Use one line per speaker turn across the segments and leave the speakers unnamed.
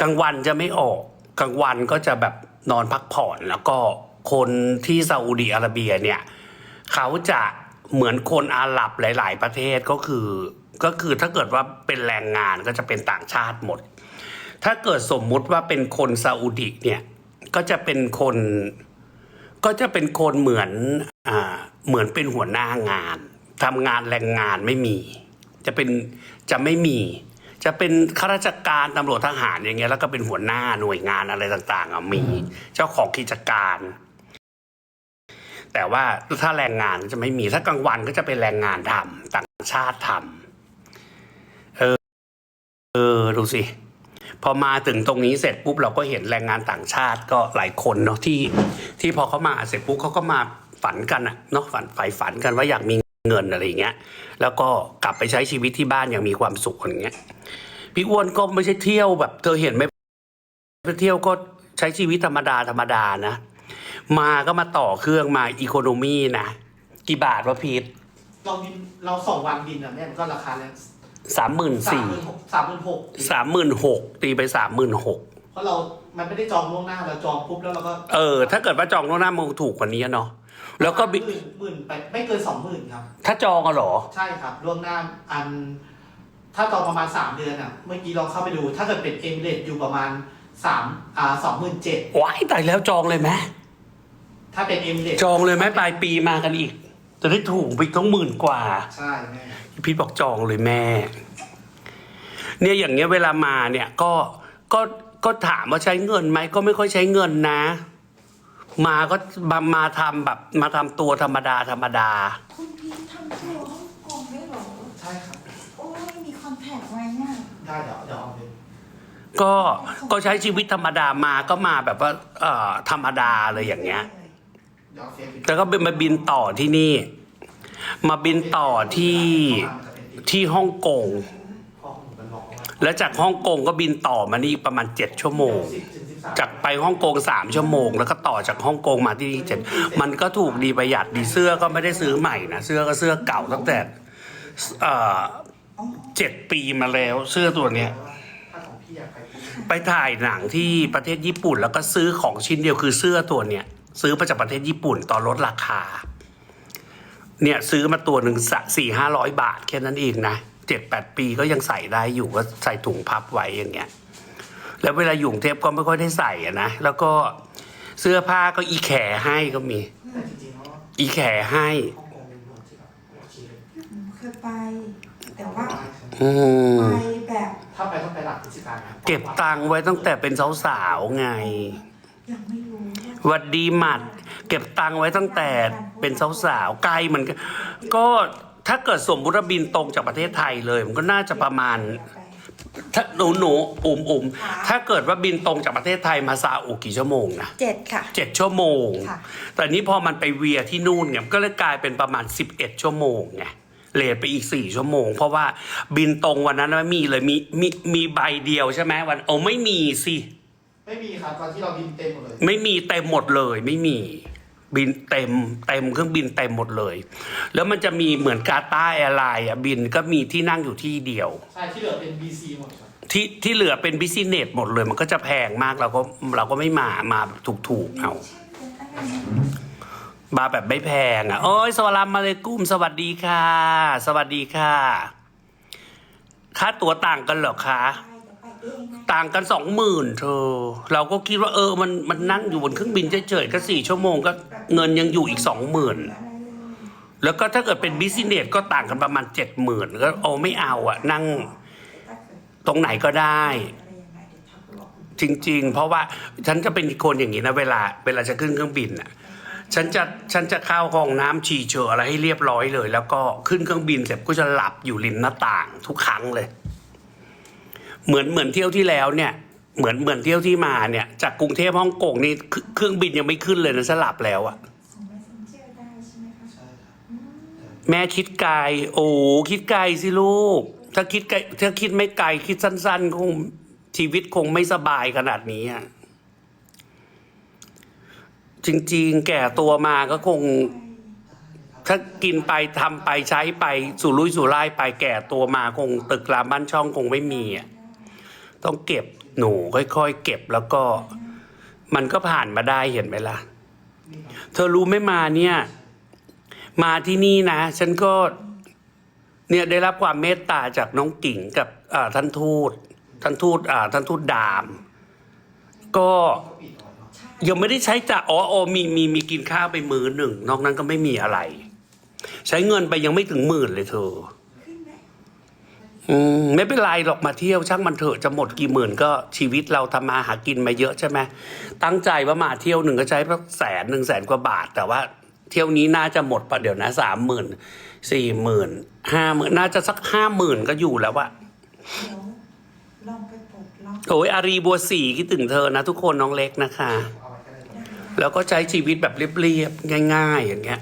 กลางวันจะไม่ออก กลางวันก็จะแบบนอนพักผ่อน แล้วก็คนที่ซาอุดีอาระเบียเนี่ยเขาจะเหมือนคนอาหรับหลาย ๆ ประเทศก็คือ ก็คือถ้าเกิดว่าเป็นแรงงานก็จะเป็นต่างชาติหมด ถ้าเกิดสมมุติว่าเป็นคนซาอุดิเนี่ยก็จะเป็นคนก็จะเป็นคนเหมือนอ่าเหมือนเป็นหัวหน้างานทำงานแรงงานไม่มี จะเป็นจะไม่มี จะเป็นข้าราชการตำรวจทหารอย่างเงี้ยแล้วก็เป็นหัวหน้าหน่วยงานอะไรต่างๆอะมีเจ้าของกิจการ แต่ว่าถ้าแรงงานจะไม่มีถ้ากลางวันก็จะเป็นแรงงานทำต่างชาติทำเออเออดูสิพอมาถึงตรงนี้เสร็จปุ๊บเราก็เห็นแรงงานต่างชาติก็หลายคนเนาะที่ที่พอเขามาเสร็จปุ๊บเขาก็มาฝันกันอะเนาะฝันใฝ่ฝันกันว่าอยากมี เงินอะไรอย่างเงี้ย แล้วก็กลับไปใช้ชีวิตที่บ้านอย่างมีความสุขอย่างเงี้ย พี่อ้วนก็ไม่ใช่เที่ยวแบบ เธอเห็นไหมไปเที่ยวก็ใช้ชีวิตธรรมดาธรรมดานะ มาก็มาต่อเครื่องมาอีโคโนมี่นะ กี่บาทวะพีท
เราบินเราสองวันบินอะแม่มันก็ราคาแล้ว
สามหมื่น
สาม
สี่
หมื่นหกสามหมื่นหก
สามหมื่นหกตีไปสามหมื่นหก
เพราะเรา มันไม่ได้จองล่วงหน้าเราจองปุ๊บแล้วเราก็
เออ ถ้าเกิดว่าจองล่วงหน้ามันถูกกว่านี้อะเนาะ แล้วก็บิ
หมื่นหมื่นไปไม่เกินสองหมื่นครับ
ถ้าจองอะเหรอ
ใช่ครับล่วงหน้าอัน ถ้าจองประมาณสามเดือนอะ เมื่อกี้เราเข้าไปดู ถ้าเกิดเป็นเอมิเรตอยู่ประมาณสามอ่าสองหมื่นเจ็ด
ว้ายตายแล้วจองเลยไหม
ถ้าเป็นเอมิเรต
จองเลยไหมปลายปีมากันอีก จะได้ถูกไปต้องหมื่นกว่า
ใช่แม่
พี่บอกจองเลยแม่ เนี่ยอย่างเงี้ยเวลามาเนี่ยก็ก็ก็ถามว่าใช้เงินไหมก็ไม่ค่อยใช้เงินนะ มาก็มามาทำแบบมาทำตัวธรรมดาธรรมดา
คุณพีททำตัวฮ่องกงได้เหรอ
ใช่ครับ
โอ้ยมีคอนแทคไว้เนี่ย
ได้เดี๋ยวเดี๋ยวเอาไป
ก็ก็ใช้ชีวิตธรรมดามาก็มาแบบว่าเอ่อธรรมดาเลยอย่างเงี้ย
เดี๋ยวเอาเฟซไป
แต่ก็เป็นมาบินต่อที่นี่ มาบินต่อที่ที่ฮ่องกง
พ่อผมเป็นบอกว่า
แล้วจากฮ่องกงก็บินต่อมานี่ประมาณเจ็ดชั่วโมง
สิบถึงสิบสาม
จากไปฮ่องกงสามชั่วโมง แล้วก็ต่อจากฮ่องกงมาที่นี่เจ็ดมันก็ถูกดีประหยัดดีเสื้อก็ไม่ได้ซื้อใหม่นะเสื้อก็เสื้อเก่าตั้งแต่เจ็ดปีมาแล้วเสื้อตัวเนี้ย
ถ้าของพี่อยากไปปุ๊บ
ไปถ่ายหนังที่ประเทศญี่ปุ่น แล้วก็ซื้อของชิ้นเดียวคือเสื้อตัวเนี้ยซื้อมาจากประเทศญี่ปุ่นตอนลดราคา เนี่ยซื้อมาตัวหนึ่งสี่ห้าร้อยบาทแค่นั้นเองนะเจ็ดแปดปีก็ยังใส่ได้อยู่ก็ใส่ถุงพับไว้อย่างเงี้ย แล้วเวลาอยู่กรุงเทพก็ไม่ค่อยได้ใส่อะนะ แล้วก็เสื้อผ้าก็อีแขให้ก็มี
แต่จริงๆแล้ว
อีแขให้
ฮ่องกงเป็นเมืองที่แบบโอเคเลย
หนูเคยไป แต่ว่า
อืม
ไปแบบ
ถ้าไปต้องไปหลักกิจการนะ
เก็บตังค์ไว้ตั้งแต่เป็นสาวๆไง
ยังไม่รู้
หวัดดีหมัด เก็บตังค์ไว้ตั้งแต่เป็นสาวๆไกลเหมือนกันก็ถ้าเกิดสมมุติว่าบินตรงจากประเทศไทยเลย มันก็น่าจะประมาณ ถ้าหนูหนูอุ่มอุ่มถ้าเกิดว่าบินตรงจากประเทศไทยมาซาอุกี่ชั่วโมงนะ
เจ็ดค่ะ
เจ็ดชั่วโมง
ค่ะ
แต่นี้พอมันไปเวียที่นู่นเนี่ยก็เลยกลายเป็นประมาณสิบเอ็ดชั่วโมงไงเลทไปอีกสี่ชั่วโมง เพราะว่าบินตรงวันนั้นไม่มีเลยมีมีมีใบเดียวใช่ไหมวันโอ้ไม่มีสิ
ไม่มีครับตอนที่เราบินเต็มหมดเลย
ไม่มีเต็มหมดเลยไม่มี บินเต็มเต็มเครื่องบินเต็มหมดเลย แล้วมันจะมีเหมือนกาตาร์แอร์ไลน์อะบินก็มีที่นั่งอยู่ที่เดียว
ใช่ที่เหลือเป็น BC หมดครับ
ที่ที่เหลือเป็นบิสเนสหมดเลย มันก็จะแพงมากเราก็เราก็ไม่มามาแบบถูกๆเอามาแบบไม่แพงอะโอ้ยสวัสดีมาเลยกุ้มสวัสดีค่ะ สวัสดีค่ะ ค่าตั๋วต่างกันเหรอคะ ต่างกันสองหมื่นเธอ เราก็คิดว่าเออมันมันนั่งอยู่บนเครื่องบินเฉยๆก็สี่ชั่วโมงก็ เงินยังอยู่อีกสองหมื่นแล้วก็ถ้าเกิดเป็นบิสเนสก็ต่างกันประมาณเจ็ดหมื่นก็โอ้ไม่เอาอะนั่งตรงไหนก็ได้ จริง ๆ เพราะว่าฉันจะเป็นคนอย่างนี้นะเวลาเวลาจะขึ้นเครื่องบินอะฉันจะฉันจะเข้าห้องน้ำฉี่เฉอะอะไรให้เรียบร้อยเลย แล้วก็ขึ้นเครื่องบินเสร็จก็จะหลับอยู่ริมหน้าต่างทุกครั้งเลย เหมือนเหมือนเที่ยวที่แล้วเนี่ย เหมือนเหมือนเที่ยวที่มาเนี่ย จากกรุงเทพฮ่องกงนี่เคเครื่องบินยังไม่ขึ้นเลยนะฉันหลับแล้วอะ แม่คิดไกลโอ้คิดไกลสิลูก ถ้าคิดไกลถ้าคิดไม่ไกลคิดสั้น ๆ คงชีวิตคงไม่สบายขนาดนี้อะจริง ๆ แก่ตัวมาก็คง ถ้ากินไปทำไปใช้ไปสู่ลุยสู่ไล่ไปแก่ตัวมาคง ตึกรามบ้านช่องคงไม่มีอะต้องเก็บหนูค่อยๆเก็บแล้วก็ มันก็ผ่านมาได้เห็นไหมล่ะ
นี่ครับ
เธอรู้ไหมมาเนี่ย มาที่นี่นะ ฉันก็เนี่ยได้รับความเมตตาจากน้องกิ่งกับท่านทูตท่านทูตท่านทูตดาม ก็ยังไม่ได้ใช้จ่ายอ๋อออมีมีมีกินข้าวไปมือหนึ่ง นอกนั้นก็ไม่มีอะไร ใช้เงินไปยังไม่ถึงหมื่นเลยเธอ
ขึ้นไม
อืมไม่เป็นไรหรอกมาเที่ยวช่างมันเถอะจะหมดกี่หมื่นก็ชีวิตเราทำมาหากินมาเยอะใช่ไหมตั้งใจว่ามาเที่ยวหนึ่งก็ใช้สักแสนหนึ่งแสนกว่าบาทแต่ว่า เที่ยวนี้น่าจะหมดปะเดี๋ยวนะสามหมื่นสี่หมื่นห้าหมื่นน่าจะสักห้าหมื่นก็อยู่แล้วอะ
เดี๋ยวลองไปปลดล็อก
โอ้ยอารีบัวสีคิดถึงเธอนะทุกคนน้องเล็กนะคะ
เอาไว้ก็ได้
ได้
แล้วก็ใช้ชีวิตแบบเรียบๆง่าย ๆ อย่างเงี้ย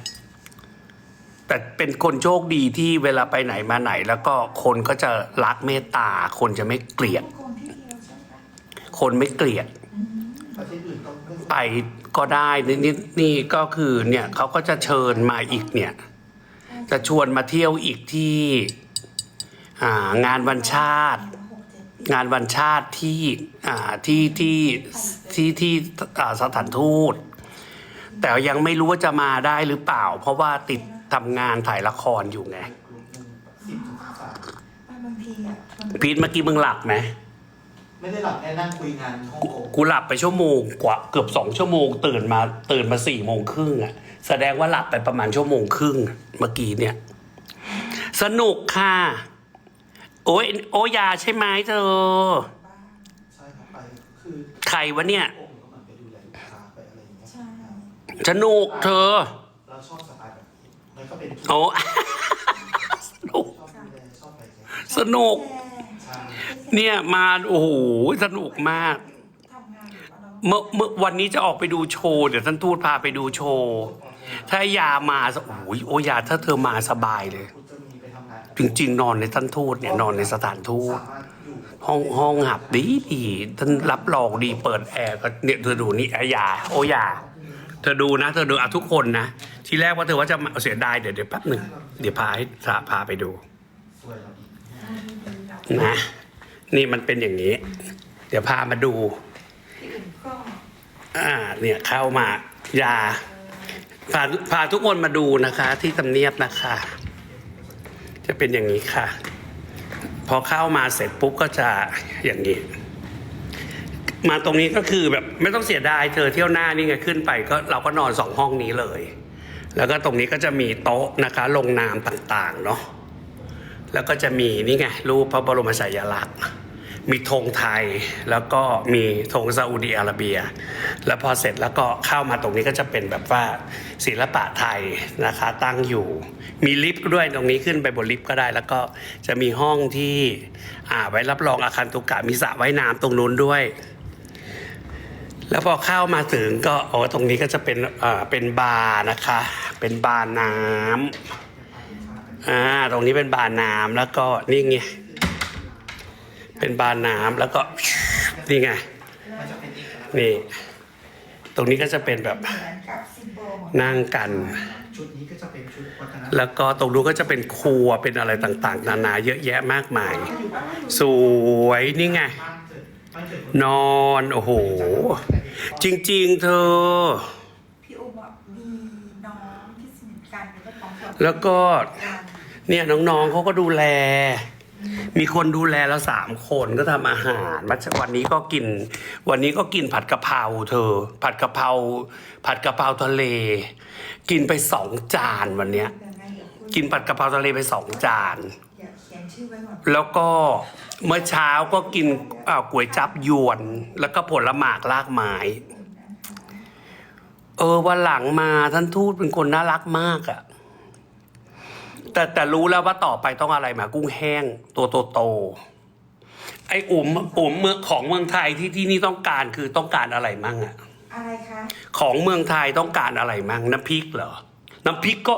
แต่เป็นคนโชคดีที่เวลาไปไหนมาไหน แล้วก็คนก็จะรักเมตตา คนจะไม่เกลียด
ทุกคนที่เดียวใช่ไหมคะ
คนไม่เกลียด
อืม
ประเทศอื่นต้อง ไม่
ไปก็ได้นี่นี่นี่ก็คือเนี่ยเขาก็จะเชิญมาอีกเนี่ย จะชวนมาเที่ยวอีกที่อ่างานวันชาติ
หกเจ็ดปี
งานวันชาติที่อ่าที่ที่ที่ที่อ่าสถานทูต แต่ยังไม่รู้ว่าจะมาได้หรือเปล่า เพราะว่าติดทำงานถ่ายละครอยู่ไง
กลุ่มหนึ่งสิบถึงสิบสาม
บางทีอะมัน
พีทเมื่อกี้มึงหลับไหม
ไม่ได้หลับแค่นั่งคุยงานฮ่องกง
กูหลับไปชั่วโมงกว่าเกือบสองชั่วโมง ตื่นมาตื่นมาสี่โมงครึ่งอะแสดงว่าหลับไปประมาณชั่วโมงครึ่งเมื่อกี้เนี่ย สนุกค่ะ โอ้ยโอยาใช่ไหมเธอ
บ้า
ใช่ครับไปคือ
ใครวะเนี่ย
องค์ก็เหมือนไปดูแลลูกค้าไปอะไรอย่างเงี้ย
ใช่
สนุกเธอ
เราชอบสไตล์แบบนี้มันก็เป็น
โอ้ สนุก
ชอบดูแลชอบอะไรอย่างเงี้ย
สนุก
แย่
ใช่
เนี่ยมาโอ้โหสนุกมาก
เมื่
อเมื่อวันนี้จะออกไปดูโชว์เดี๋ยวท่านทูตพาไปดูโชว์ ถ้ายามาสโอ้ยโอยาถ้าเธอมาสบายเลย
จะมีไปทำง
จริงๆ นอนในท่านทูตเนี่ยนอนในสถานทูตห้องห้องหับดีดีท่านรับรองดีเปิดแอร์ก็เนี่ยเธอดูนี่อายา โอยา เธอดูนะเธอดูอะทุกคนนะทีแรกว่าเธอว่าจะมาเสียดายเดี๋ยวเดี๋ยวแป๊บหนึ่งเดี๋ยวพาให้พาไปดูนะ นี่มันเป็นอย่างนี้ เดี๋ยวพามาดู
ที่อื่นก็
อ่า เนี่ยเข้ามายาพาพาทุกคนมาดูนะคะ ที่ทำเนียบนะคะ จะเป็นอย่างนี้ค่ะ พอเข้ามาเสร็จปุ๊บก็จะอย่างนี้ มาตรงนี้ก็คือแบบไม่ต้องเสียดายเธอเที่ยวหน้านี่ไงขึ้นไปก็เราก็นอนสองห้องนี้เลย แล้วก็ตรงนี้ก็จะมีโต๊ะนะคะ ลงนามต่างๆ เนาะ แล้วก็จะมีนี่ไงรูปพระบรมฉายาลักษณ์มีธงไทยแล้วก็มีธงซาอุดีอาระเบีย แล้วพอเสร็จแล้วก็เข้ามาตรงนี้ก็จะเป็นแบบว่าศิลปะไทยนะคะตั้งอยู่ มีลิฟต์ด้วยตรงนี้ขึ้นไปบนลิฟต์ก็ได้ แล้วก็จะมีห้องที่อาไว้รับรองอาคารตุกะมีสระว่ายน้ำตรงนู้นด้วย แล้วพอเข้ามาถึงก็โอ้ตรงนี้ก็จะเป็นอ่าเป็นบาร์นะคะ เป็นบาร์น้ำ อ่า ตรงนี้เป็นบาร์น้ำแล้วก็นี่ไง เป็นบาร์น้ำแล้วก็นี่ไง
มันจะเป็นเอกลักษณ์
นี่ ตรงนี้ก็จะเป็นแบบ
เหมือนกับซิมโบล
นั่งกัน
ชุดนี้ก็จะเป็นชุดวัฒนธรรม
แล้วก็ตรงนู้นก็จะเป็นครัวเป็นอะไรต่างๆ นานาเยอะแยะมากมาย
อยู่บ้าน
สวยนี่ไง
บ้านเกิดบ้านเกิด
นอนโอ้โห จริง ๆ เธอ
พี่อุ้มอะมีน้องที่สนิทกันแล้วก็
เนี่ยน้องๆเขาก็ดูแล มีคนดูแลแล้วสามคนก็ทำอาหารวันนี้ก็กิน วันนี้ก็กินผัดกะเพราเธอ ผัดกะเพราผัดกะเพราทะเล กินไปสองจานวันเนี้ย กินผัดกะเพราทะเลไปสองจาน แล้วก็เมื่อเช้าก็กินอ่าก๋วยจับยวน แล้วก็ผลหมากลากไม้เออวันหลังมาท่านทูตเป็นคนน่ารักมากอะ แต่แต่รู้แล้วว่าต่อไปต้องอะไรมากุ้งแห้งตัวโตๆไอ้อุ๋มอุ๋มเมืองของเมืองไทยที่ที่นี่ต้องการคือต้องการอะไรมั่งอะ
อะไรคะ
ของเมืองไทยต้องการอะไรมั่งน้ำพริกเหรอ น้ำพริกก็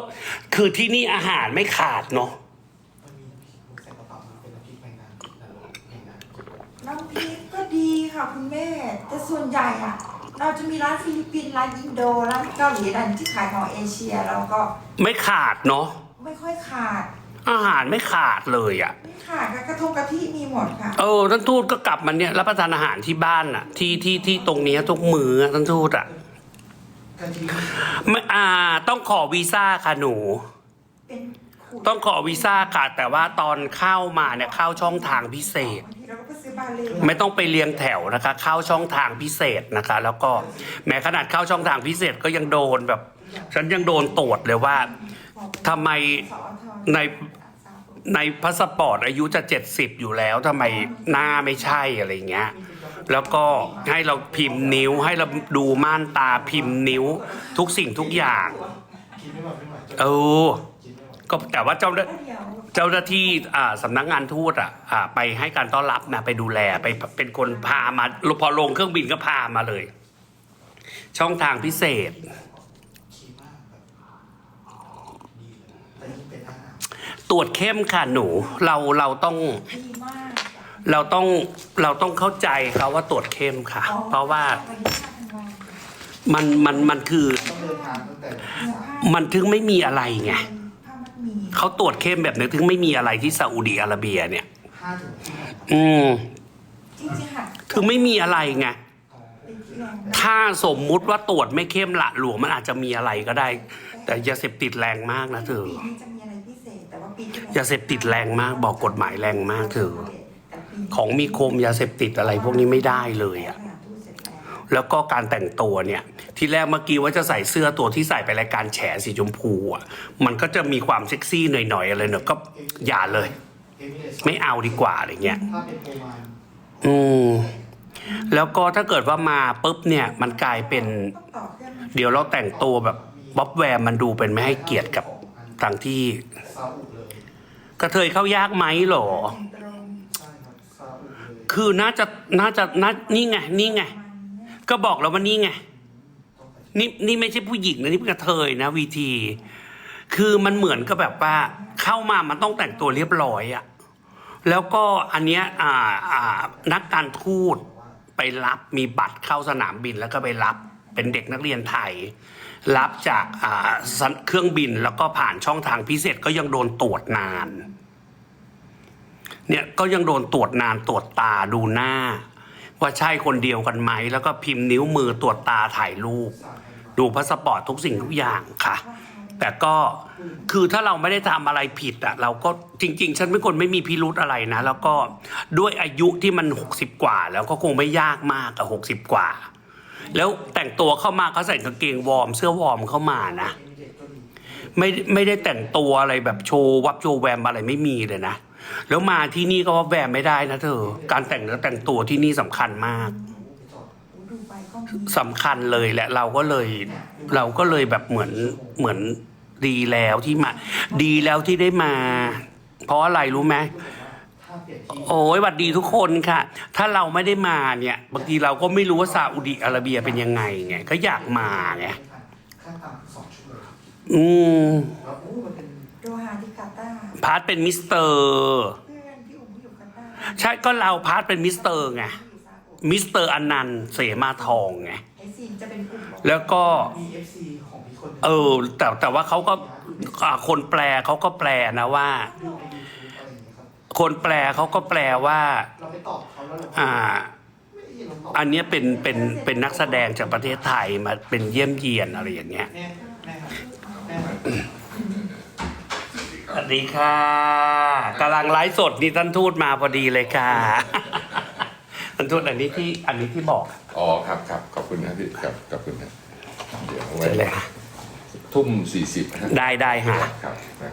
คือที่นี่อาหารไม่ขาดเนาะ
มันมีน้ำพริกใส่กระเป๋ามันเป็นน้ำพริกแมงดานะแมงดา
น้ำพริกก็ดีค่ะคุณแม่ แต่ส่วนใหญ่อะเราจะมีร้านฟิลิปปินส์ร้านอินโดร้านเกาหลีร้านที่ขายของเอเชียเราก็
ไม่ขาดเนาะ
ไม่ค่อยขาด
อาหารไม่ขาดเลยอะ
ไม่ค่ะกระทงกะทิมีหมดค่ะ
เออท่านทูตก็กลับมาเนี่ยรับประทานอาหารที่บ้านอะ ที่ที่ที่ตรงเนี้ยทุกมืออะท่านทูตอะ
กะทิ
ไม่อ่า ต้องขอวีซ่าค่ะหนู
เป็นขูด
ต้องขอวีซ่าค่ะแต่ว่าตอนเข้ามาเนี่ยเข้าช่องทางพิเศษ
บางทีเราก็ไปซื้อบาเล่
ไม่ต้องไปเรียงแถวนะคะ เข้าช่องทางพิเศษนะคะ แล้วก็แม้ขนาดเข้าช่องทางพิเศษก็ยังโดนแบบ ฉันยังโดนตรวจเลยว่า ทำไมในในพาสปอร์ตอายุจะเจ็ดสิบอยู่แล้วทำไมหน้าไม่ใช่อะไรเงี้ย แล้วก็ให้เราพิมพ์นิ้วให้เราดูม่านตาพิมพ์นิ้ว ทุกสิ่งทุกอย่าง เออ
ก็
แต่ว่าเจ้า
เดี๋ยว
เจ้าหน้าที่อ่าสำนักงานทูตอะอ่าไปให้การต้อนรับนะไปดูแลไปเป็นคนพามาพอลงเครื่องบินก็พามาเลย ช่องทางพิเศษ
คีมากแบบดีเลยแต่ยิ่งเป็นอาหาร
ตรวจเข้มค่ะหนู เราเราต้อง
ดีมาก
เราต้องเราต้องเข้าใจเขาว่าตรวจเข้มค่ะ
อ๋อ
เพราะว่า
วันที่ห้าธันวาคม
มันมันมันคือ
ต้องเดินทางตั้งแต่
เนื้อผ้า
มันถึงไม่มีอะไรไง
ผ้ามัดหมี
เขาตรวจเข้มแบบนี้ถึงไม่มีอะไรที่ซาอุดีอาระเบียเนี่ย
ห้าถึงที่ไหนครับ
อืม
จริงๆค่ะ
ถึงไม่มีอะไรไง
อ๋อ
เป็นที่แรง
ถ้าสมมุติว่าตรวจไม่เข้มละหลวงมันอาจจะมีอะไรก็ได้ แต่ยาเสพติดแรงมากนะเธอ
ปีที่แล้ว
ยาเสพติดแรงมาก บอกกฎหมายแรงมากเธอของมีคมยาเสพติดอะไรพวกนี้ไม่ได้เลยอะ
แล้ว
ก็การแต่งตัวเนี่ย ที่แรกเมื่อกี้ว่าจะใส่เสื้อตัวที่ใส่ไปรายการแฉสีชมพูอะ มันก็จะมีความเซ็กซี่หน่อยๆอะไรเนอะก็อย่าเลย ไม่เอาดีกว่าอะไรเงี้ย
อืม
แล้วก็ถ้าเกิดว่ามาปุ๊บเนี่ย มันกลายเป็น
เดี๋
ยวเราแต่งตัวแบบบ๊อบแวร์มันดูเป็นไม่ให้เกียรติกับทางที่ กระเทยเข้ายากไหมหรอ
คือ
น่าจะน่าจะน่านี่ไงนี่ไง ก็บอกแล้วว่านี่ไง นี่นี่ไม่ใช่ผู้หญิงนะนี่เป็นกระเทยนะวีที คือมันเหมือนกับแบบว่า เข้ามามันต้องแต่งตัวเรียบร้อยอะแล้วก็อันเนี้ยอ่าอ่านักการทูตไปรับมีบัตรเข้าสนามบินแล้วก็ไปรับเป็นเด็กนักเรียนไทย รับจากเครื่องบินแล้วก็ผ่านช่องทางพิเศษก็ยังโดนตรวจนาน เนี่ยก็ยังโดนตรวจนานตรวจตาดูหน้า ว่าใช่คนเดียวกันไหม แล้วก็พิมพ์นิ้วมือตรวจตาถ่ายรูป ดูพาสปอร์ตทุกสิ่งทุกอย่างค่ะ แต่ก็คือถ้าเราไม่ได้ทำอะไรผิดอะเราก็จริง ๆ ฉันเป็นคนไม่มีพิรุธอะไรนะ แล้วก็ด้วยอายุที่มันหกสิบกว่า แล้วก็คงไม่ยากมากกับหกสิบกว่า แล้วแต่งตัวเข้ามาเขาใส่กางเกงวอร์มเสื้อวอร์มเข้ามานะไม่ไม่ได้แต่งตัวอะไรแบบโชว์วับโชว์แวมอะไรไม่มีเลยนะ แล้วมาที่นี่ก็วับแวมไม่ได้นะเธอ การแต่งเนื้อแต่งตัวที่นี่สำคัญมากสำคัญเลยแหละเราก็เลยเราก็เลยแบบเหมือนเหมือนดีแล้วที่มา ดีแล้วที่ได้มา เพราะอะไรรู้ไหม โอ้ยหวัดดีทุกคนค่ะ ถ้าเราไม่ได้มาเนี่ย บางทีเราก็ไม่รู้ว่าซาอุดิอาระเบียเป็นยังไงไงก็อยากมาไง
ขั้นต่ำสองชั่วโมง
อืม
แล้วโอ้มันเป็น
โดฮาที่กาตาร์
พาร์ทเป็นมิสเตอร์
เพื่อนพี่อุ๋มที่อยู่กาตาร์
ใช่ก็เราพาร์ทเป็นมิสเตอร์ไง
ที่อยู่ซาอุ
มิสเตอร์อนันต์เสมาทองไง
ไอซีนจะเป็นกลุ่มบอก
แล้วก็
มีเอฟซีของพี่คนหนึ่ง
เออ แต่แต่ว่าเขาก็อ่าคนแปลเขาก็แปลนะว่า
ดูใน ครับ
คนแปลเขาก็แปลว่า
เราไปตอบเขาแล้วเรา
อ่า
ไม่เห็นเราตอบ
อันเนี้ยเป็นเป็นเป็นนักแสดงจากประเทศไทยมาเป็นเยี่ยมเยียนอะไรอย่างเงี้ย
แม่แม่ครับแม่ครับ
สวัสดีค่ะกำลังไลฟ์สดนี่ท่านทูตมาพอดีเลยค่ะ ท่านทูตอันนี้ที่อันนี้ที่บอก
อ๋อครับครับขอบคุณนะพี่ครับขอบคุณนะเดี๋ยวไว้
เสร็จเลยค่ะ
ทุ่มสี่สิบฮะ
ได้ได้ค่ะ
ครับนะ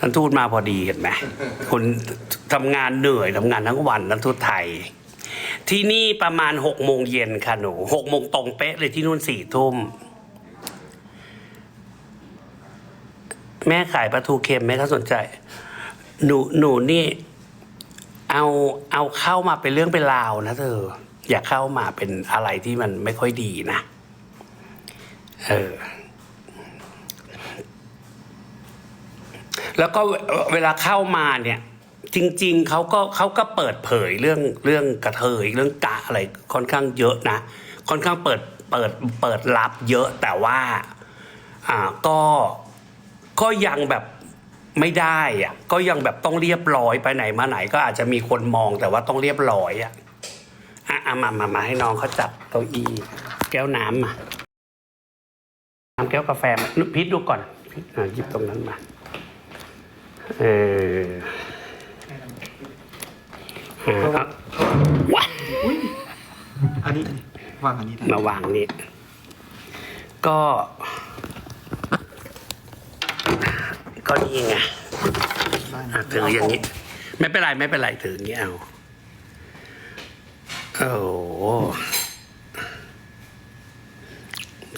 ท่านทูตมาพอดีเห็นไหมคนทำงานเหนื่อยทำงานทั้งวันท่านทูตไทย ที่นี่ประมาณหกโมงเย็นค่ะหนูหกโมงตรงเป๊ะเลยที่นู่นสี่ทุ่มแม่ขายปลาทูเค็มไหมคะสนใจ หนูหนูนี่ เอาเอาเข้ามาเป็นเรื่องเป็นราวนะเธอ อย่าเข้ามาเป็นอะไรที่มันไม่ค่อยดีนะ เออ แล้วก็เวลาเข้ามาเนี่ยจริง ๆเขาก็เขาก็เปิดเผยเรื่องเรื่องกระเทยเรื่องกะอะไรค่อนข้างเยอะนะ ค่อนข้างเปิดเปิดเปิดรับเยอะแต่ว่าอ่าก็ก็ยังแบบไม่ได้อะก็ยังแบบต้องเรียบร้อยไปไหนมาไหน ก็อาจจะมีคนมองแต่ว่าต้องเรียบร้อยอะอะอะมามามาให้น้องเขาจับเก้าอี้แก้วน้ำมาน้ำแก้วกาแฟมาพิษดูก่อนพิษอะหยิบตรงนั้นมา เอออะอะว้าย
อันนี้วางอันนี้ได้
มาวางนี่ก็ ก็นี่ไงอะถืออย่างนี้ ไม่เป็นไรไม่เป็นไรถืออย่างนี้เอาโอ้โห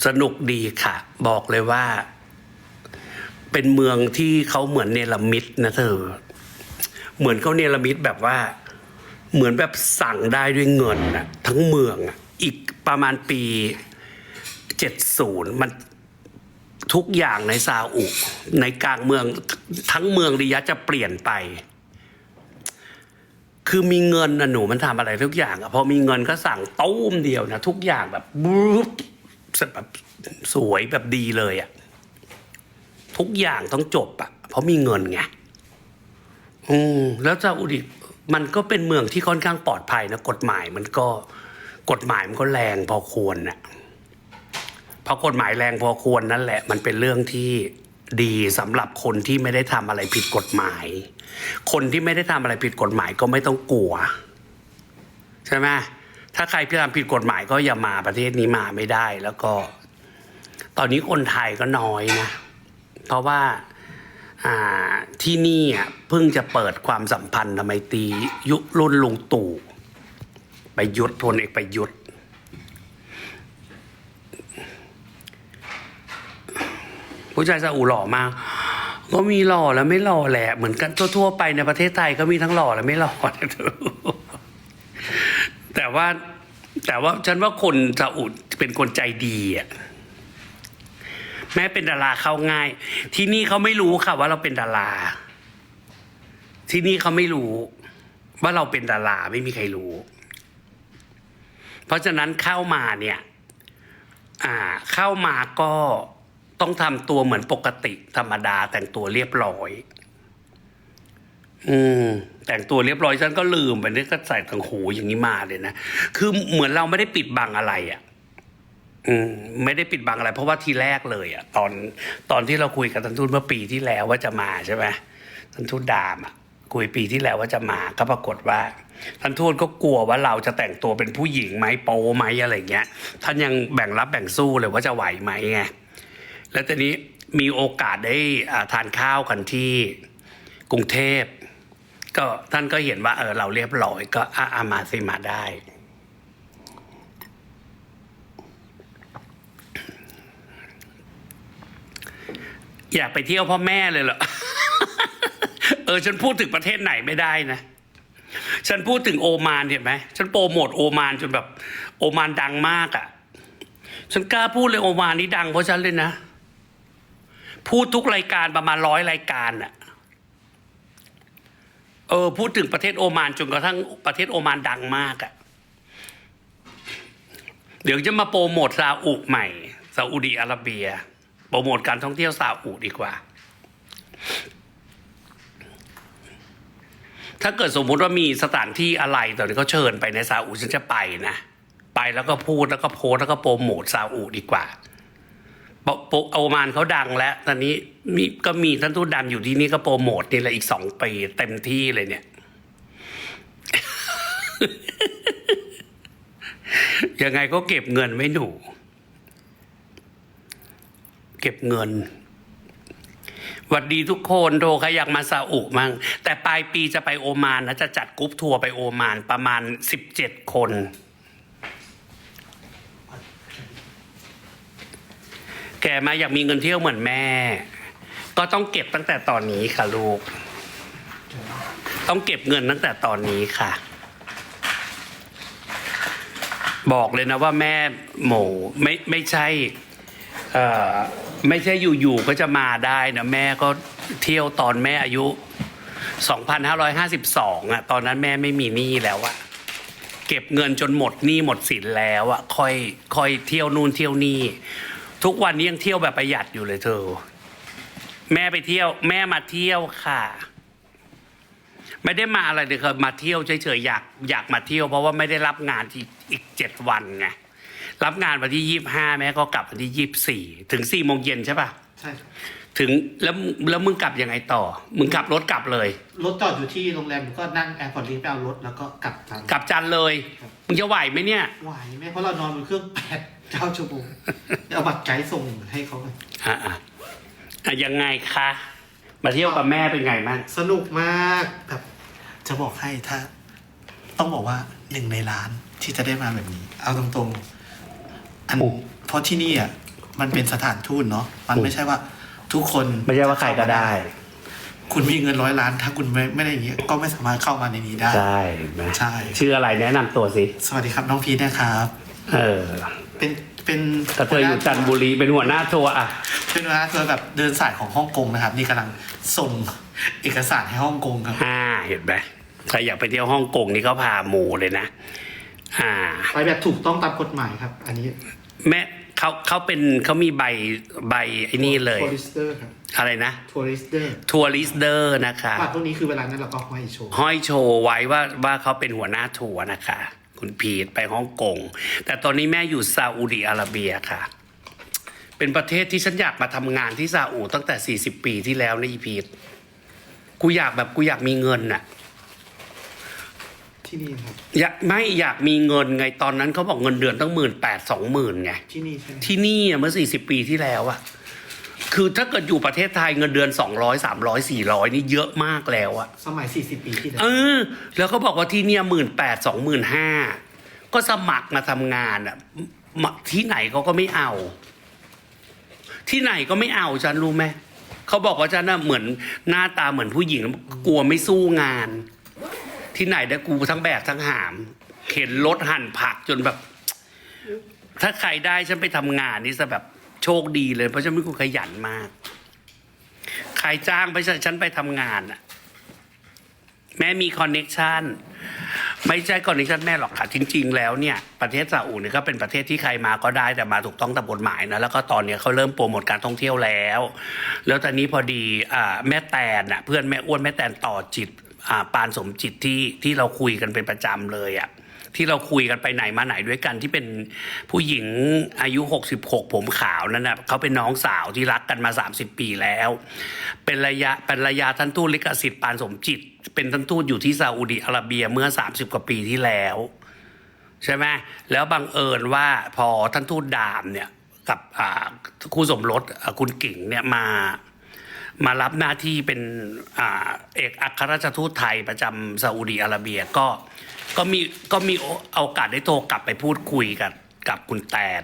สนุกดีค่ะ บอกเลยว่า เป็นเมืองที่เขาเหมือนเนลมิตนะเธอ เหมือนเขาเนลมิตแบบว่า เหมือนแบบสั่งได้ด้วยเงินอะทั้งเมืองอีกประมาณปีเจ็ดศูนย์มันทุกอย่างในซาอุ ในกลางเมืองทั้งเมืองริยะจะเปลี่ยนไป คือมีเงินนะหนูมันทำอะไรทุกอย่างอะพอมีเงินก็สั่งตู้มเดียวนะทุกอย่างแบบบุ๊บแบบสวยแบบดีเลยอะ ทุกอย่างต้องจบอะเพราะมีเงินไงอืมแล้วซาอุดิมันก็เป็นเมืองที่ค่อนข้างปลอดภัยนะกฎหมายมันก็กฎหมายมันก็แรงพอควรน่ะเพราะกฎหมายแรงพอควรนั่นแหละ มันเป็นเรื่องที่ดีสำหรับคนที่ไม่ได้ทำอะไรผิดกฎหมาย คนที่ไม่ได้ทำอะไรผิดกฎหมายก็ไม่ต้องกลัว ใช่ไหมถ้าใครพิทำผิดกฎหมายก็อย่ามาประเทศนี้มาไม่ได้ แล้วก็ ตอนนี้คนไทยก็น้อยนะ เพราะว่าที่นี่อะเพิ่งจะเปิดความสัมพันธ์ทำไมตรียุรุ่นลุงตู่ไปยุทธพลเอกไปยุทธผู้ชายซาอุหล่อมาก ก็มีหล่อและไม่หล่อแหละ เหมือนกันทั่วๆไปในประเทศไทยก็มีทั้งหล่อและไม่หล่อแต่ว่าแต่ว่าฉันว่าคนซาอุเป็นคนใจดีอะ แม้เป็นดาราเข้าง่าย ที่นี่เขาไม่รู้ค่ะว่าเราเป็นดารา ที่นี่เขาไม่รู้ ว่าเราเป็นดาราไม่มีใครรู้ เพราะฉะนั้นเข้ามาเนี่ย อ่า เข้ามาก็ต้องทำตัวเหมือนปกติธรรมดาแต่งตัวเรียบร้อย อืม แต่งตัวเรียบร้อยฉันก็ลืมไปนี่ก็ใส่ตังหูอย่างนี้มาเลยนะ คือเหมือนเราไม่ได้ปิดบังอะไรอะ่ะ อืมไม่ได้ปิดบังอะไร เพราะว่าทีแรกเลยอะ่ะ ตอนตอนที่เราคุยกับทันทูตเมื่อปีที่แล้วว่าจะมาใช่ไหมทันทูตดามอะ่ะคุยปีที่แล้วว่าจะมาก็ปรากฏว่าท่านทูตก็กลัวว่าเราจะแต่งตัวเป็นผู้หญิงไหมโปไหมอะไรเงี้ย ท่านยังแบ่งรับแบ่งสู้เลยว่าจะไหวไหมไงแล้วตอนนี้มีโอกาสได้อาทานข้าวกันที่กรุงเทพก็ท่านก็เห็นว่าเออเราเรียบร้อยก็อาอามาสิมาได้ อยากไปเที่ยวพ่อแม่เลยเหรอ เออ ฉันพูดถึงประเทศไหนไม่ได้นะ ฉันพูดถึงโอมานเห็นไหม ฉันโปรโมทโอมานจนแบบ โอมานดังมากอะ่ะ ฉันกล้าพูดเลยโอมานนี่ดังเพราะฉันเลยนะ พูดทุกรายการประมาณร้อยรายการอะ่ะ เออ พูดถึงประเทศโอมานจนกระทั่งประเทศโอมานดังมากอะ่ะ เดี๋ยวจะมาโปรโมทซาอุใหม่ซาอุดีอาระเบีย โปรโมทการท่องเที่ยวซาอุดีกว่า ถ้าเกิดสมมุติว่ามีสถานที่อะไรตอนนี้เขาเชิญไปในซาอุฉันจะไปนะ ไปแล้วก็พูดแล้วก็โพสแล้วก็โปรโมทซาอุดีกว่าโปโอมานเขาดังแล้ว ตอนนี้มีก็มีท่านทูตดำอยู่ที่นี่ก็โปรโมทนี่แหละอีกสองปีเต็มที่เลยเนี่ย ยังไงก็เก็บเงินไว้หนู เก็บเงินหวัดดีทุกคนโทรใครอยากมาซาอุมั่งแต่ปลายปีจะไปโอมานนะจะจัดกรุ๊ปทัวร์ไปโอมานประมาณสิบเจ็ดคน แกมาอยากมีเงินเที่ยวเหมือนแม่ ก็ต้องเก็บตั้งแต่ตอนนี้ค่ะลูก ต้องเก็บเงินตั้งแต่ตอนนี้ค่ะ บอกเลยนะว่าแม่หมูไม่ไม่ใช่ เอ่อไม่ใช่อยู่ๆก็จะมาได้นะแม่ก็เที่ยวตอนแม่อายุ 2,552อะตอนนั้นแม่ไม่มีหนี้แล้วอะเก็บเงินจนหมดหนี้หมดสินแล้วอะค่อยค่อยเที่ยวนู่นเที่ยวนี่ทุกวันนี้ยังเที่ยวแบบประหยัดอยู่เลยเธอ แม่ไปเที่ยว แม่มาเที่ยวค่ะ ไม่ได้มาอะไรเลยคือมาเที่ยวเฉยๆอยากอยากมาเที่ยวเพราะว่าไม่ได้รับงานที่อีกเจ็ดวันไง รับงานวันที่ยี่ห้าแม่ก็กลับวันที่ยี่สี่ถึงสี่โมงเย็นใช่ปะ
ใช่ครับ
ถึงแล้วแล้วมึงกลับยังไงต่อ มึงขับรถกลับเลย
รถจอดอยู่ที่โรงแรมผมก็นั่งแอร์พอร์ตลิงก์ไปเอารถแล้วก็กลับทัน
กลับจันทร์เลย มึงจะไหวไหมเนี่ย
ไหวไหมเพราะเรานอนบนเครื่องแปดเก้าชั่วโมงเอาบัตรไกด์ส่งให้เขา
อะอะอะยังไงคะมาเที่ยวกับแม่เป็นไงบ้าง
สนุกมากแบบจะบอกให้ถ้า ต้องบอกว่าหนึ่งในล้านที่จะได้มาแบบนี้ เอาตรงๆ อัน
โอ้
เพราะที่นี่อะมันเป็นสถานทูตเนาะมันไม่ใช่ว่าทุกคน
ไม่ใช่ว่าใครก็ได้
คุณมีเงินร้อยล้าน ถ้าคุณไม่ไม่ได้อย่างเงี้ยก็ไม่สามารถเข้ามาในนี้ได้
ใช่เห็นไหม
ใช่
ชื่ออะไรแนะนำตัวสิ
สวัสดีครับน้องพีทนะครับ
เออ
เป็นเป็น
แต่เธออยู่จันทบุรีเป็นหัวหน้าทัวร์อะ
เป็นหัวหน้าทัวร์แบบเดินสายของฮ่องกงนะครับ นี่กำลังส่งเอกสารให้ฮ่องกงครับ
อ่าเห็นไหมใครอยากไปเที่ยวฮ่องกงนี่เขาพาหมูเลยนะ อ่า
ไปแบบถูกต้องตามกฎหมายครับ อันนี้
แม่เขาเขาเป็นเขามีใบใบไอ้นี่เลย
ทัวริสเตอร์ครับ
อะไรนะ
ทัวริสเตอร์
ทัวริสเดอร์นะคะ
บัตรพวกนี้คือเวลานั้นเราก็ห้อยโชว์
ห้อยโชว์ไว้ว่าว่าเขาเป็นหัวหน้าทัวร์นะคะ คุณพีทไปฮ่องกง แต่ตอนนี้แม่อยู่ซาอุดิอาระเบียค่ะ เป็นประเทศที่ฉันอยากมาทำงานที่ซาอุตั้งแต่ 40 ปีที่แล้วนะอีพีทกูอยากแบบกูอยากมีเงินน่ะ
ที่นี่ครับ
อยากไม่อยากมีเงินไงตอนนั้นเขาบอกเงินเดือนต้องหมื่นแปดสองหมื่นไง
ที่นี่ใช่ไหม
ที่นี่อะเมื่อ40ปีที่แล้วอะคือถ้าเกิดอยู่ประเทศไทยเงินเดือน200 300 400นี่เยอะมากแล้วอะ
สมัย40ปีที่แล้ว
เออ แล้วก็บอกว่าที่เนี่ยหมื่นแปดสองหมื่นห้าก็สมัครมาทำงานอะมาที่ไหนเขาก็ไม่เอา ที่ไหนก็ไม่เอาฉันรู้ไหมเขาบอกว่าฉันน่ะเหมือนหน้าตาเหมือนผู้หญิงกลัวไม่สู้งาน ที่ไหนได้กูทั้งแบกทั้งหาม เข็นรถหั่นผักจนแบบ ถ้าใครได้ฉันไปทำงานนี่จะแบบโชคดีเลย เพราะฉันเป็นคนขยันมาก ใครจ้างไปฉันไปทำงานอะแม่มีคอนเน็กชันไม่ใช่คอนเน็กชันแม่หรอกค่ะจริง ๆ แล้วเนี่ยประเทศซาอุเนี่ยก็เป็นประเทศที่ใครมาก็ได้แต่มาถูกต้องตามกฎหมายนะแล้วก็ตอนเนี้ยเขาเริ่มโปรโมทการท่องเที่ยวแล้ว แล้วตอนนี้พอดีอ่าแม่แตนน่ะเพื่อนแม่อ้วนแม่แตนต่อจิต ปานสมจิตที่ที่เราคุยกันเป็นประจำเลยอะที่เราคุยกันไปไหนมาไหนด้วยกันที่เป็นผู้หญิงอายุ 66 ผมขาวนั่นนะเขาเป็นน้องสาวที่รักกันมา 30 ปีแล้ว เป็นระยะเป็นระยะท่านทูตลิขสิทธิ์ปานสมจิต เป็นท่านทูตอยู่ที่ซาอุดิอาระเบียเมื่อ 30 กว่าปีที่แล้ว ใช่ไหมแล้วบังเอิญว่าพอท่านทูตดามเนี่ยกับคู่สมรสคุณกิ่งเนี่ยมา มารับหน้าที่เป็นอเอกอัครราชทูตไทยประจำซาอุดีอาระเบียก็ก็มีก็มีโอกาสได้โทรกลับไปพูดคุยกับกับคุณแตน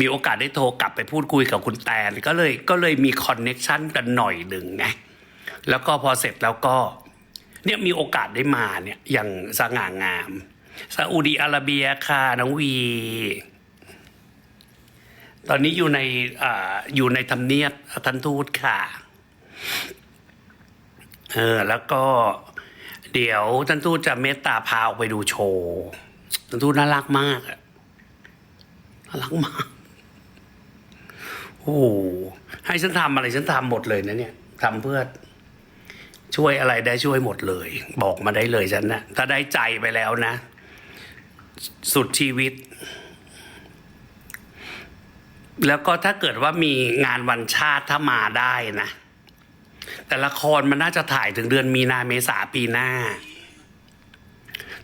มีโอกาสได้โทรกลับไปพูดคุยกับคุณแตน ก็เลยก็เลยมีคอนเน็กชันกันหน่อยหนึ่งไงแล้วก็พอเสร็จแล้วก็เนี่ยมีโอกาสได้มาเนี่ยอย่างสง่างามซาอุดีอาระเบียค่ะน้องวี ตอนนี้อยู่ในออยู่ในทำเนียบทันทูตค่ะเออแล้วก็เดี๋ยวท่านทูตจะเมตตาพาออกไปดูโชว์ท่านทูตน่ารักมากอะน่ารักมากโอ้โหให้ฉันทำอะไรฉันทำหมดเลยนะเนี่ยทำเพื่อช่วยอะไรได้ช่วยหมดเลย บอกมาได้เลยฉันนะถ้าได้ใจไปแล้วนะ สุดชีวิต แล้วก็ถ้าเกิดว่ามีงานวันชาติถ้ามาได้นะ แต่ละครมันน่าจะถ่ายถึงเดือนมีนาเมษาปีหน้า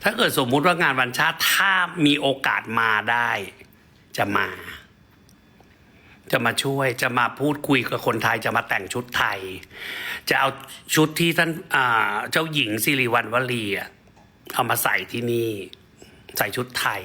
ถ้าเกิดสมมุติว่างานวันชาติถ้ามีโอกาสมาได้ จะมา จะมาช่วยจะมาพูดคุยกับคนไทยจะมาแต่งชุดไทย จะเอาชุดที่ท่านเจ้าหญิงสิริวัณวลีเอามาใส่ที่นี่ ใส่ชุดไทย